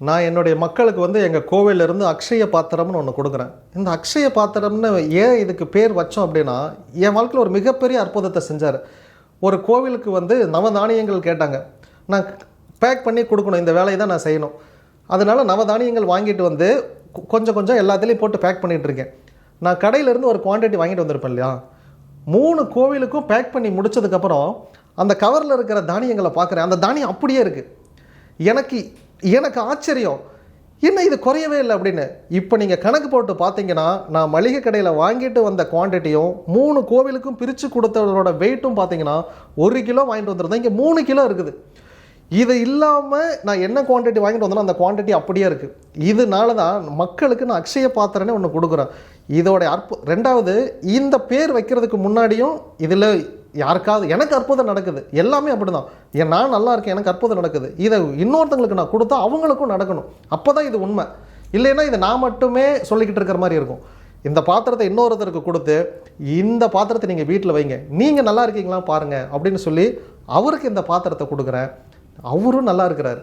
நான் என்னுடைய மக்களுக்கு வந்து எங்கள் கோவிலிருந்து அக்ஷய பாத்திரம்னு ஒன்று கொடுக்குறேன். இந்த அக்ஷய பாத்திரம்னு ஏன் இதுக்கு பேர் வச்சோம் அப்படின்னா என் வாழ்க்கையில் ஒரு மிகப்பெரிய அற்புதத்தை செஞ்சார். ஒரு கோவிலுக்கு வந்து நவதானியங்கள் கேட்டாங்க. நான் பேக் பண்ணி கொடுக்கணும் இந்த வேலையை தான் நான் செய்யணும். அதனால் நவதானியங்கள் வாங்கிட்டு வந்து கொஞ்சம் கொஞ்சம் எல்லாத்துலேயும் போட்டு பேக் பண்ணிகிட்ருக்கேன் நான் கடையிலேருந்து ஒரு குவாண்டிட்டி வாங்கிட்டு வந்திருப்பேன் இல்லையா? மூணு கோவிலுக்கும் பேக் பண்ணி முடிச்சதுக்கப்புறம் அந்த கவரில் இருக்கிற தானியங்களை பார்க்குறேன். அந்த தானியம் அப்படியே இருக்குது எனக்கு எனக்கு ஆச்சரியம். என்ன இது குறையவே இல்லை அப்படின்னு. இப்போ நீங்கள் கணக்கு போட்டு பார்த்தீங்கன்னா நான் மளிகை கடையில் வாங்கிட்டு வந்த குவான்டிட்டியும் மூணு கோவிலுக்கும் பிரித்து கொடுத்ததோட வெயிட்டும் பார்த்தீங்கன்னா ஒரு கிலோ வாங்கிட்டு வந்துருந்தேன். இங்கே மூணு கிலோ இருக்குது. இது இல்லாமல் நான் என்ன குவான்டிட்டி வாங்கிட்டு வந்தேனோ அந்த குவான்டிட்டி அப்படியே இருக்குது இதனால தான் மக்களுக்கு நான் அக்ஷய பாத்திரனே ஒன்று கொடுக்குறேன். இதோடைய அற்பு ரெண்டாவது இந்த பேர் வைக்கிறதுக்கு முன்னாடியும் இதில் யாருக்காவது எனக்கு அற்புதம் நடக்குது. எல்லாமே அப்படிதான். ஏன் நான் நல்லா இருக்கேன் எனக்கு அற்புதம் நடக்குது. இதை இன்னொருத்தங்களுக்கு நான் கொடுத்தா அவங்களுக்கும் நடக்கணும். அப்போ தான் இது உண்மை. இல்லைன்னா இதை நான் மட்டுமே சொல்லிக்கிட்டு இருக்கிற மாதிரி இருக்கும். இந்த பாத்திரத்தை இன்னொருத்தருக்கு கொடுத்து இந்த பாத்திரத்தை நீங்கள் வீட்டில் வைங்க. நீங்கள் நல்லா இருக்கீங்களா பாருங்கள் அப்படின்னு சொல்லி அவருக்கு இந்த பாத்திரத்தை கொடுக்குறேன். அவரும் நல்லா இருக்கிறார்.